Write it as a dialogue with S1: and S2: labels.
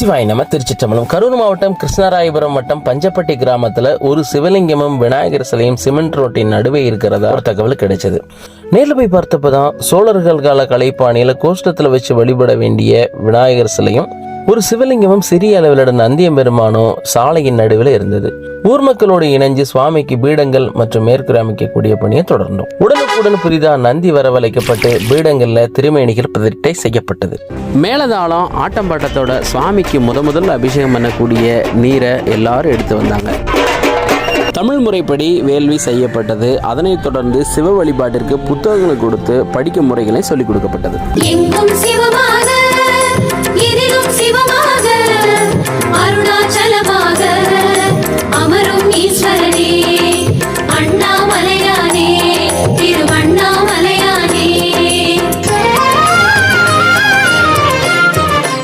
S1: சிவாய் நம திருச்சிற்றம்பலம். கரூர் மாவட்டம் கிருஷ்ணராயபுரம் வட்டம் பஞ்சப்பட்டி கிராமத்துல ஒரு சிவலிங்கமும் விநாயகர் சிலையும் சிமெண்ட் ரோட்டின் நடுவே இருக்கிறதா ஒரு தகவல் கிடைச்சது. நேரில் போய் பார்த்தப்பதான் சோழர்கள் கால கலைப்பாணியில கோஷ்டத்துல வச்சு வழிபட வேண்டிய விநாயகர் சிலையும் ஒரு சிவலிங்கமும் சிறிய அளவிலான நந்தியம் பெருமானும் சாலையின் நடுவில் இருந்தது. ஊர் மக்களோடு இணைஞ்சு சுவாமிக்கு பீடங்கள் மற்றும் மேற்கூரை அமைக்கக்கூடிய பணியை தொடர்ந்தோம். உடனுக்குடன் புதிதா நந்தி வரவழைக்கப்பட்டு பீடங்கள்ல திருமேனிகள் பிரதிட்டை செய்யப்பட்டது.
S2: மேலதாளம் ஆட்டம் பாட்டத்தோட சுவாமிக்கு முத முதல்ல அபிஷேகம் பண்ணக்கூடிய நீரை எல்லாரும் எடுத்து வந்தாங்க. தமிழ் முறைப்படி வேள்வி செய்யப்பட்டது. அதனைத் தொடர்ந்து சிவ வழிபாட்டிற்கு புத்தகங்களை கொடுத்து படிக்கும் முறைகளை சொல்லிக் கொடுக்கப்பட்டது.
S3: திருவண்ண